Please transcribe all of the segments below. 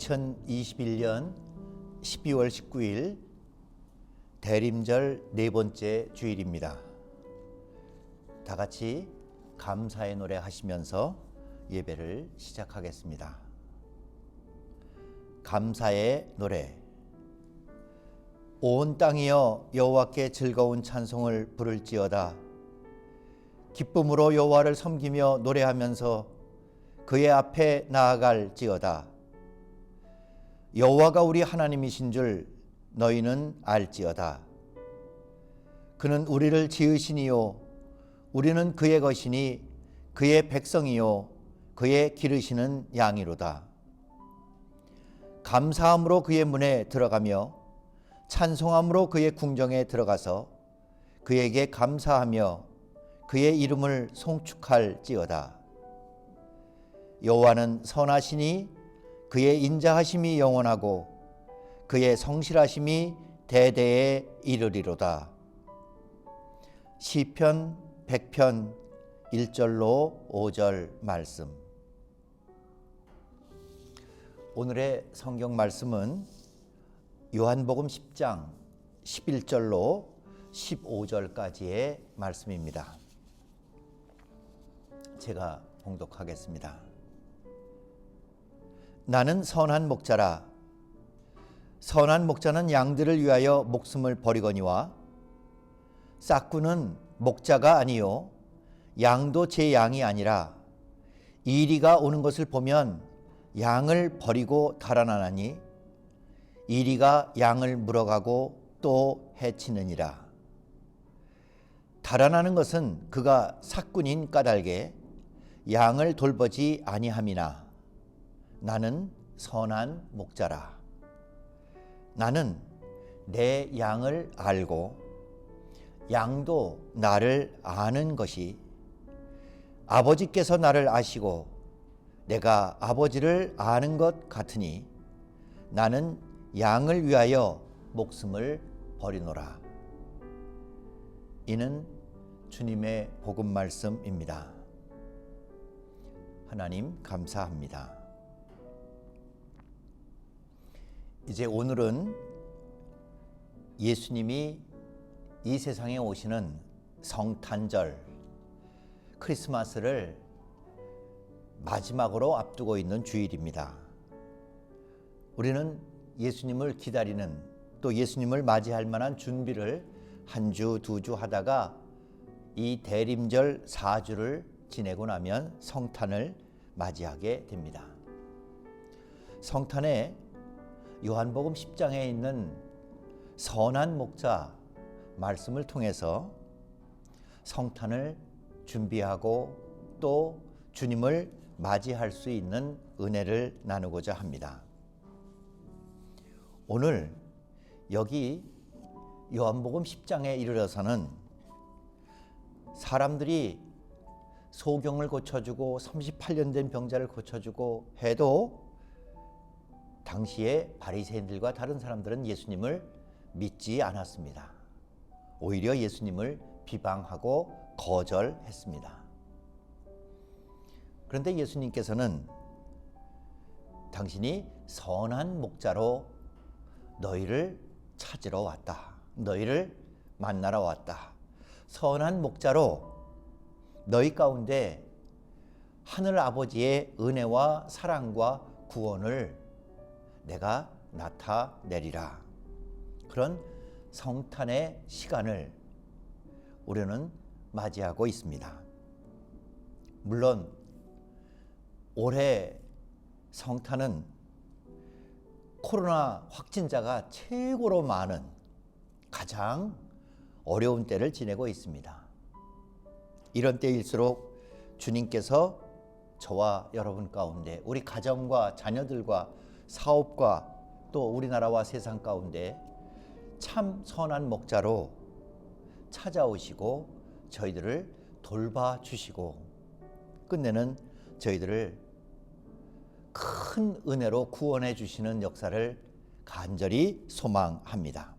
오늘은 2021년 12월 19일 대림절 네 번째 주일입니다. 다 같이 감사의 노래 하시면서 예배를 시작하겠습니다. 감사의 노래 온 땅이여 여호와께 즐거운 찬송을 부를지어다 기쁨으로 여호와를 섬기며 노래하면서 그의 앞에 나아갈지어다 여호와가 우리 하나님이신 줄 너희는 알지어다 그는 우리를 지으시니요 우리는 그의 것이니 그의 백성이요 그의 기르시는 양이로다 감사함으로 그의 문에 들어가며 찬송함으로 그의 궁정에 들어가서 그에게 감사하며 그의 이름을 송축할지어다. 여호와는 선하시니 그의 인자하심이 영원하고 그의 성실하심이 대대에 이르리로다. 시편 100편 1절로 5절 말씀. 오늘의 성경 말씀은 요한복음 10장 11절로 15절까지의 말씀입니다. 제가 봉독하겠습니다. 나는 선한 목자라. 선한 목자는 양들을 위하여 목숨을 버리거니와 싹구는 목자가 아니요 양도 제 양이 아니라 이리가 오는 것을 보면 양을 버리고 달아나나니 이리가 양을 물어가고 또 해치느니라. 달아나는 것은 그가 사꾼인 까닭에 양을 돌보지 아니함이나 나는 선한 목자라. 나는 내 양을 알고 양도 나를 아는 것이 아버지께서 나를 아시고 내가 아버지를 아는 것 같으니 나는 양을 위하여 목숨을 버리노라. 이는 주님의 복음 말씀입니다. 하나님 감사합니다. 이제 오늘은 예수님이 이 세상에 오시는 성탄절 크리스마스를 마지막으로 앞두고 있는 주일입니다. 우리는 예수님을 기다리는 또 예수님을 맞이할 만한 준비를 한 주, 두 주 하다가 이 대림절 4주를 지내고 나면 성탄을 맞이하게 됩니다. 성탄에 요한복음 10장에 있는 선한 목자 말씀을 통해서 성탄을 준비하고 또 주님을 맞이할 수 있는 은혜를 나누고자 합니다. 오늘 여기 요한복음 10장에 이르러서는 사람들이 소경을 고쳐주고 38년 된 병자를 고쳐주고 해도 당시에 바리새인들과 다른 사람들은 예수님을 믿지 않았습니다. 오히려 예수님을 비방하고 거절했습니다. 그런데 예수님께서는 당신이 선한 목자로 너희를 찾으러 왔다. 너희를 만나러 왔다. 선한 목자로 너희 가운데 하늘 아버지의 은혜와 사랑과 구원을 내가 나타내리라. 그런 성탄의 시간을 우리는 맞이하고 있습니다. 물론 올해 성탄은 코로나 확진자가 최고로 많은 가장 어려운 때를 지내고 있습니다. 이런 때일수록 주님께서 저와 여러분 가운데 우리 가정과 자녀들과 사업과 또 우리나라와 세상 가운데 참 선한 목자로 찾아오시고 저희들을 돌봐 주시고 끝내는 저희들을 큰 은혜로 구원해 주시는 역사를 간절히 소망합니다.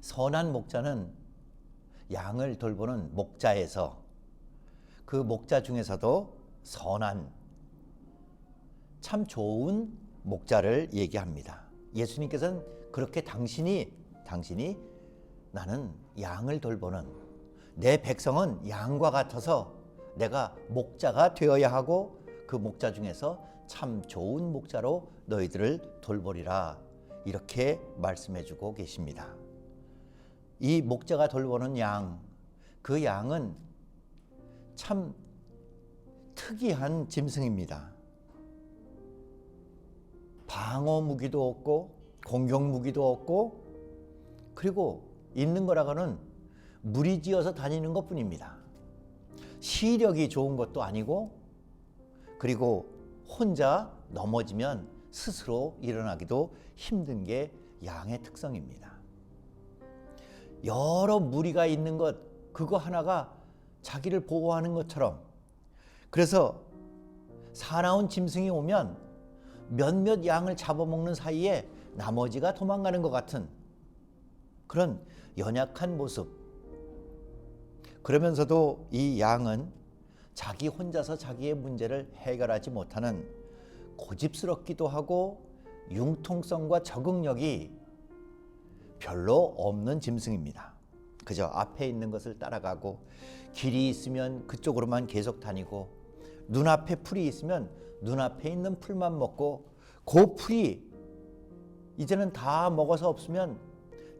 선한 목자는 양을 돌보는 목자에서 그 목자 중에서도 선한 참 좋은 목자를 얘기합니다. 예수님께서는 그렇게 당신이 당신이 나는 양을 돌보는 내 백성은 양과 같아서 내가 목자가 되어야 하고 그 목자 중에서 참 좋은 목자로 너희들을 돌보리라 이렇게 말씀해 주고 계십니다. 이 목자가 돌보는 양, 그 양은 참 특이한 짐승입니다. 방어 무기도 없고 공격 무기도 없고 그리고 있는 거라고는 무리지어서 다니는 것뿐입니다. 시력이 좋은 것도 아니고 그리고 혼자 넘어지면 스스로 일어나기도 힘든 게 양의 특성입니다. 여러 무리가 있는 것 그거 하나가 자기를 보호하는 것처럼 그래서 사나운 짐승이 오면 몇몇 양을 잡아먹는 사이에 나머지가 도망가는 것 같은 그런 연약한 모습. 그러면서도 이 양은 자기 혼자서 자기의 문제를 해결하지 못하는 고집스럽기도 하고 융통성과 적응력이 별로 없는 짐승입니다. 그저 앞에 있는 것을 따라가고 길이 있으면 그쪽으로만 계속 다니고 눈앞에 풀이 있으면 눈앞에 있는 풀만 먹고 그 풀이 이제는 다 먹어서 없으면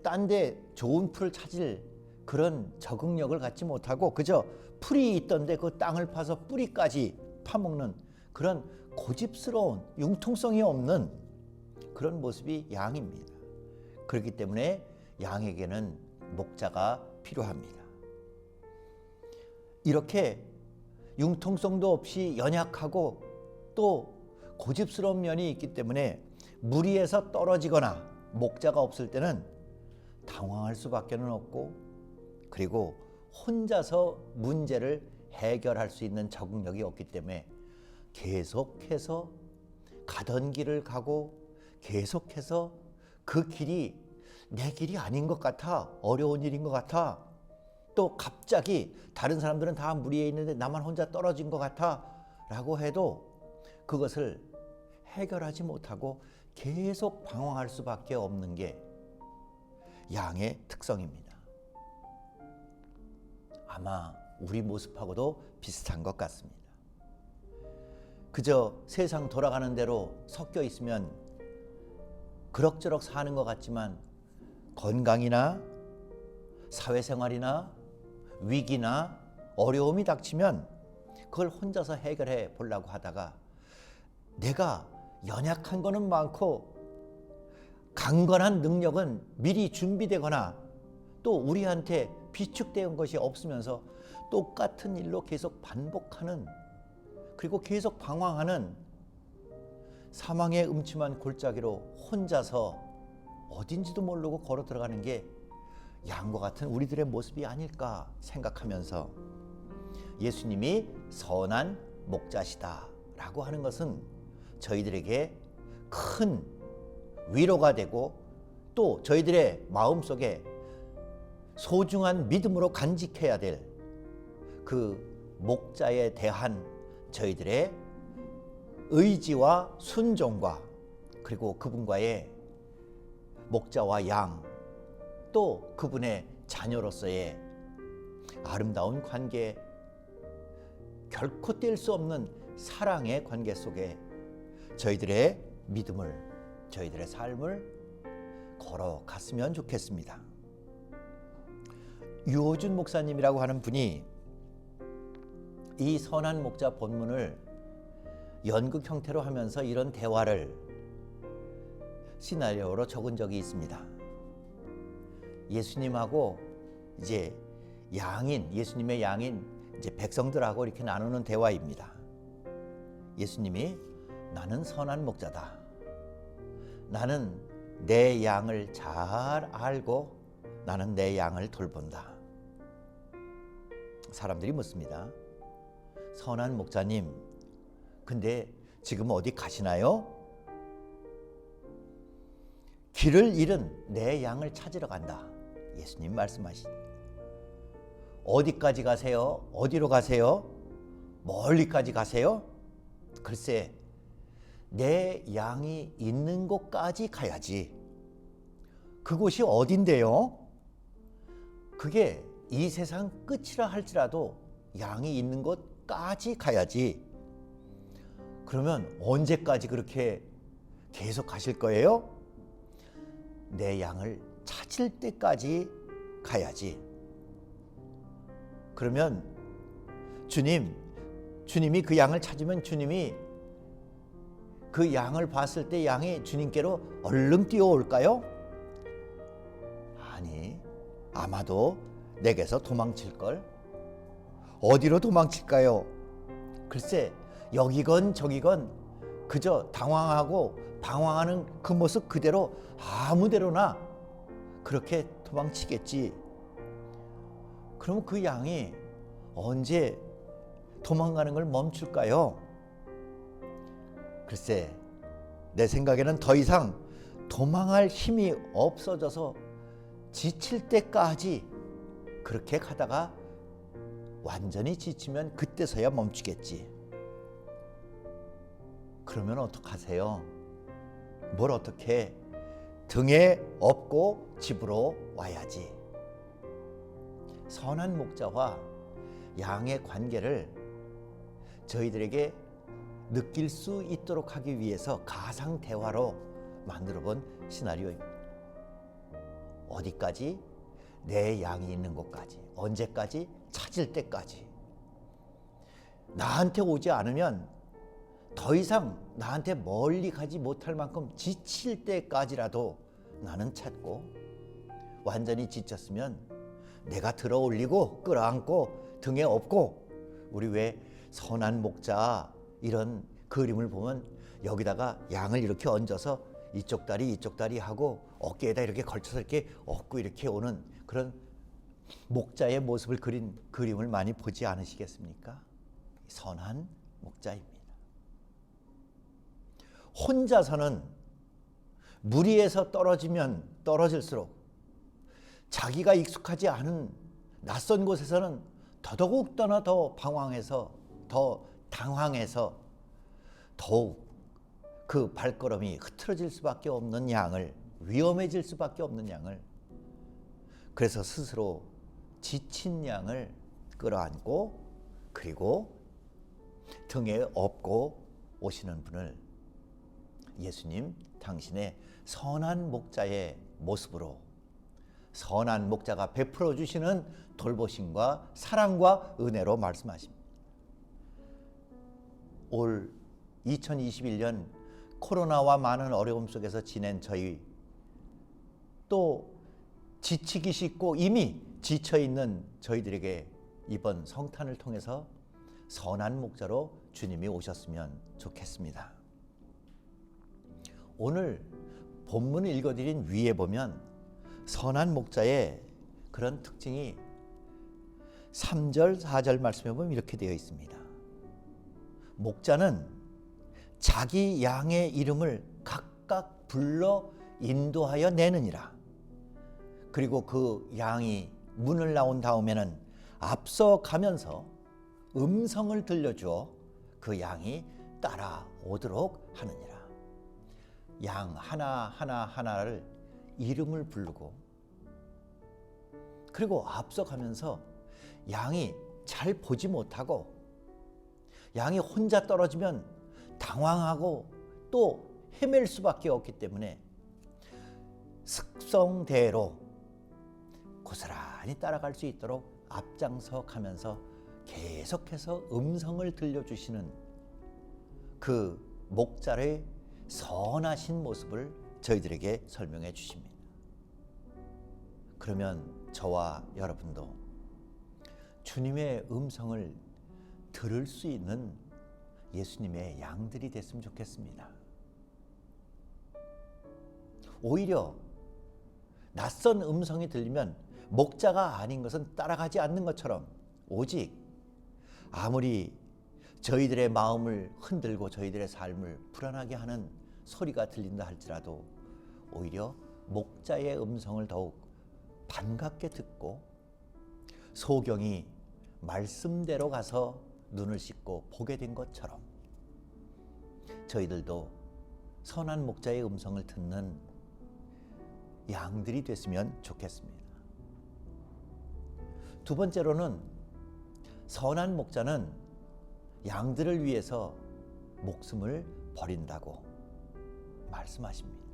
딴 데 좋은 풀을 찾을 그런 적응력을 갖지 못하고 그저 풀이 있던데 그 땅을 파서 뿌리까지 파먹는 그런 고집스러운 융통성이 없는 그런 모습이 양입니다. 그렇기 때문에 양에게는 목자가 필요합니다. 이렇게 융통성도 없이 연약하고 또 고집스러운 면이 있기 때문에 무리에서 떨어지거나 목자가 없을 때는 당황할 수밖에 없고 그리고 혼자서 문제를 해결할 수 있는 적응력이 없기 때문에 계속해서 가던 길을 가고 계속해서 그 길이 내 길이 아닌 것 같아. 어려운 일인 것 같아 또 갑자기 다른 사람들은 다 무리에 있는데 나만 혼자 떨어진 것 같아 라고 해도 그것을 해결하지 못하고 계속 방황할 수밖에 없는 게 양의 특성입니다. 아마 우리 모습하고도 비슷한 것 같습니다. 그저 세상 돌아가는 대로 섞여 있으면 그럭저럭 사는 것 같지만 건강이나 사회생활이나 위기나 어려움이 닥치면 그걸 혼자서 해결해 보려고 하다가 내가 연약한 거는 많고 강건한 능력은 미리 준비되거나 또 우리한테 비축된 것이 없으면서 똑같은 일로 계속 반복하는 그리고 계속 방황하는 사망의 음침한 골짜기로 혼자서 어딘지도 모르고 걸어 들어가는 게 양과 같은 우리들의 모습이 아닐까 생각하면서 예수님이 선한 목자시다 라고 하는 것은 저희들에게 큰 위로가 되고 또 저희들의 마음 속에 소중한 믿음으로 간직해야 될 그 목자에 대한 저희들의 의지와 순종과 그리고 그분과의 목자와 양 또 그분의 자녀로서의 아름다운 관계 결코 뗄 수 없는 사랑의 관계 속에 저희들의 믿음을 저희들의 삶을 걸어갔으면 좋겠습니다. 유호준 목사님이라고 하는 분이 이 선한 목자 본문을 연극 형태로 하면서 이런 대화를 시나리오로 적은 적이 있습니다. 예수님하고 이제 양인 예수님의 양인 이제 백성들하고 이렇게 나누는 대화입니다. 예수님이 나는 선한 목자다. 나는 내 양을 잘 알고 나는 내 양을 돌본다. 사람들이 묻습니다. 선한 목자님, 근데 지금 어디 가시나요? 길을 잃은 내 양을 찾으러 간다. 예수님 말씀하시. 어디까지 가세요? 어디로 가세요? 멀리까지 가세요? 글쎄, 내 양이 있는 곳까지 가야지. 그곳이 어딘데요? 그게 이 세상 끝이라 할지라도 양이 있는 곳까지 가야지. 그러면 언제까지 그렇게 계속 가실 거예요? 내 양을 찾을 때까지 가야지. 그러면 주님, 주님이 그 양을 찾으면 주님이 그 양을 봤을 때 양이 주님께로 얼른 뛰어올까요? 아니, 아마도 내게서 도망칠 걸. 어디로 도망칠까요? 글쎄, 여기건 저기건 그저 당황하고 방황하는 그 모습 그대로 아무데로나 그렇게 도망치겠지. 그럼 그 양이 언제 도망가는 걸 멈출까요? 글쎄, 내 생각에는 더 이상 도망할 힘이 없어져서 지칠 때까지 그렇게 가다가 완전히 지치면 그때서야 멈추겠지. 그러면 어떡하세요? 뭘 어떻게 등에 업고 집으로 와야지. 선한 목자와 양의 관계를 저희들에게 느낄 수 있도록 하기 위해서 가상 대화로 만들어 본 시나리오입니다. 어디까지? 내 양이 있는 곳까지. 언제까지? 찾을 때까지. 나한테 오지 않으면 더 이상 나한테 멀리 가지 못할 만큼 지칠 때까지라도 나는 찾고 완전히 지쳤으면 내가 들어 올리고 끌어안고 등에 업고 우리 왜 선한 목자 이런 그림을 보면 여기다가 양을 이렇게 얹어서 이쪽 다리 이쪽 다리 하고 어깨에다 이렇게 걸쳐서 이렇게 업고 이렇게 오는 그런 목자의 모습을 그린 그림을 많이 보지 않으시겠습니까? 선한 목자입니다. 혼자서는 무리에서 떨어지면 떨어질수록 자기가 익숙하지 않은 낯선 곳에서는 더더욱더나 더 방황해서 더 당황해서 더욱 그 발걸음이 흐트러질 수밖에 없는 양을 위험해질 수밖에 없는 양을 그래서 스스로 지친 양을 끌어안고 그리고 등에 업고 오시는 분을 예수님 당신의 선한 목자의 모습으로 선한 목자가 베풀어 주시는 돌보심과 사랑과 은혜로 말씀하십니다. 올 2021년 코로나와 많은 어려움 속에서 지낸 저희 또 지치기 쉽고 이미 지쳐 있는 저희들에게 이번 성탄을 통해서 선한 목자로 주님이 오셨으면 좋겠습니다. 오늘 본문을 읽어드린 위에 보면 선한 목자의 그런 특징이 3절, 4절 말씀에 보면 이렇게 되어 있습니다. 목자는 자기 양의 이름을 각각 불러 인도하여 내느니라. 그리고 그 양이 문을 나온 다음에는 앞서 가면서 음성을 들려주어 그 양이 따라오도록 하느니라. 양 하나 하나 하나를 이름을 부르고 그리고 앞서 가면서 양이 잘 보지 못하고 양이 혼자 떨어지면 당황하고 또 헤맬 수밖에 없기 때문에 습성대로 고스란히 따라갈 수 있도록 앞장서 가면서 계속해서 음성을 들려주시는 그 목자의 선하신 모습을 저희들에게 설명해 주십니다. 그러면 저와 여러분도 주님의 음성을 들을 수 있는 예수님의 양들이 됐으면 좋겠습니다. 오히려 낯선 음성이 들리면 목자가 아닌 것은 따라가지 않는 것처럼 오직 아무리 저희들의 마음을 흔들고 저희들의 삶을 불안하게 하는 소리가 들린다 할지라도 오히려 목자의 음성을 더욱 반갑게 듣고 소경이 말씀대로 가서 눈을 씻고 보게 된 것처럼 저희들도 선한 목자의 음성을 듣는 양들이 됐으면 좋겠습니다. 두 번째로는 선한 목자는 양들을 위해서 목숨을 버린다고 말씀하십니다.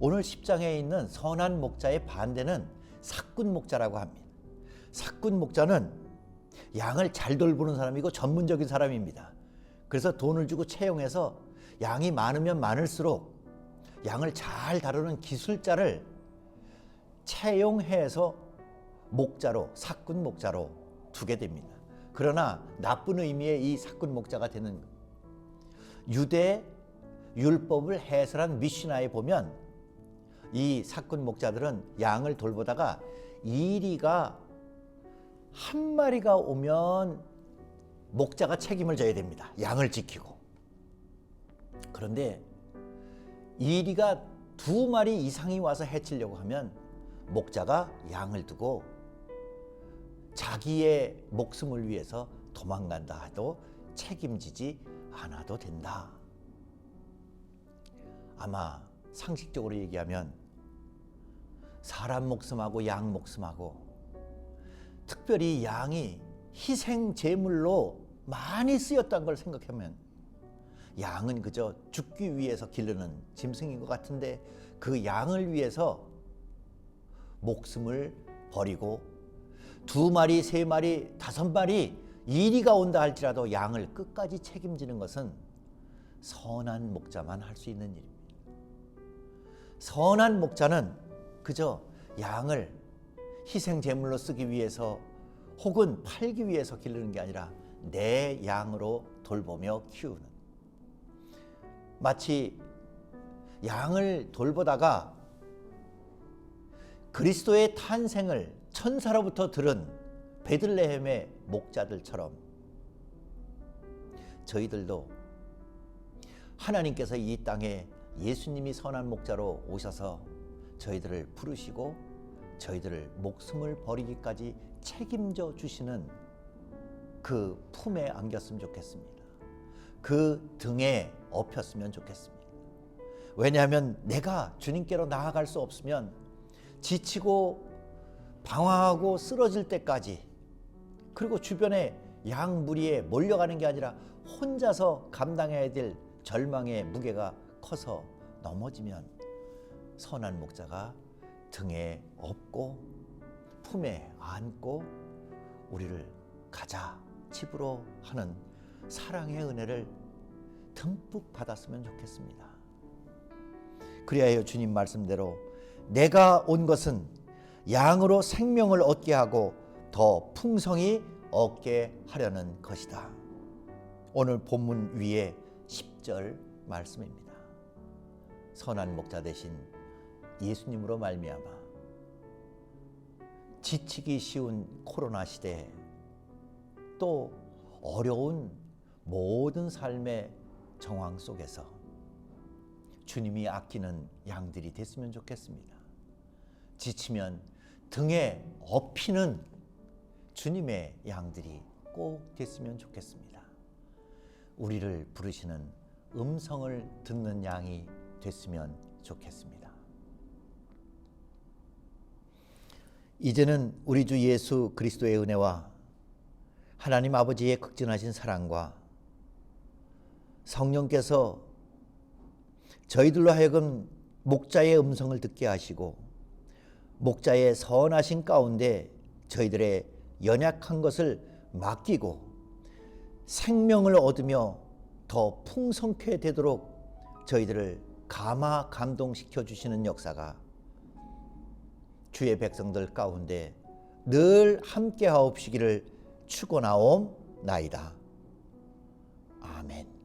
오늘 10장에 있는 선한 목자의 반대는 사꾼 목자라고 합니다. 사꾼 목자는 양을 잘 돌보는 사람이고 전문적인 사람입니다. 그래서 돈을 주고 채용해서 양이 많으면 많을수록 양을 잘 다루는 기술자를 채용해서 목자로 사꾼 목자로 두게 됩니다. 그러나 나쁜 의미의 이 사꾼 목자가 되는 유대 율법을 해설한 미시나에 보면 이 사꾼 목자들은 양을 돌보다가 이리가 한 마리가 오면 목자가 책임을 져야 됩니다. 양을 지키고. 그런데 이리가 두 마리 이상이 와서 해치려고 하면 목자가 양을 두고 자기의 목숨을 위해서 도망간다 해도 책임지지 않아도 된다. 아마 상식적으로 얘기하면 사람 목숨하고 양 목숨하고 특별히 양이 희생 제물로 많이 쓰였다는 걸 생각하면 양은 그저 죽기 위해서 기르는 짐승인 것 같은데 그 양을 위해서 목숨을 버리고 두 마리, 세 마리, 다섯 마리 이리가 온다 할지라도 양을 끝까지 책임지는 것은 선한 목자만 할 수 있는 일입니다. 선한 목자는 그저 양을 희생 제물로 쓰기 위해서 혹은 팔기 위해서 기르는 게 아니라 내 양으로 돌보며 키우는 마치 양을 돌보다가 그리스도의 탄생을 천사로부터 들은 베들레헴의 목자들처럼 저희들도 하나님께서 이 땅에 예수님이 선한 목자로 오셔서 저희들을 부르시고 저희들을 목숨을 버리기까지 책임져 주시는 그 품에 안겼으면 좋겠습니다. 그 등에 업혔으면 좋겠습니다. 왜냐하면 내가 주님께로 나아갈 수 없으면 지치고 방황하고 쓰러질 때까지 그리고 주변에 양 무리에 몰려가는 게 아니라 혼자서 감당해야 될 절망의 무게가 커서 넘어지면 선한 목자가 등에 업고 품에 안고 우리를 가자 집으로 하는 사랑의 은혜를 듬뿍 받았으면 좋겠습니다. 그리하여 주님 말씀대로 내가 온 것은 양으로 생명을 얻게 하고 더 풍성히 얻게 하려는 것이다. 오늘 본문 위에 10절 말씀입니다. 선한 목자 대신 예수님으로 말미암아 지치기 쉬운 코로나 시대 또 어려운 모든 삶의 정황 속에서 주님이 아끼는 양들이 됐으면 좋겠습니다. 지치면 등에 업히는 주님의 양들이 꼭 됐으면 좋겠습니다. 우리를 부르시는 음성을 듣는 양이 됐으면 좋겠습니다. 이제는 우리 주 예수 그리스도의 은혜와 하나님 아버지의 극진하신 사랑과 성령께서 저희들로 하여금 목자의 음성을 듣게 하시고 목자의 선하신 가운데 저희들의 연약한 것을 맡기고 생명을 얻으며 더 풍성케 되도록 저희들을 감화 감동시켜 주시는 역사가 주의 백성들 가운데 늘 함께 하옵시기를 축원하옵나이다. 아멘.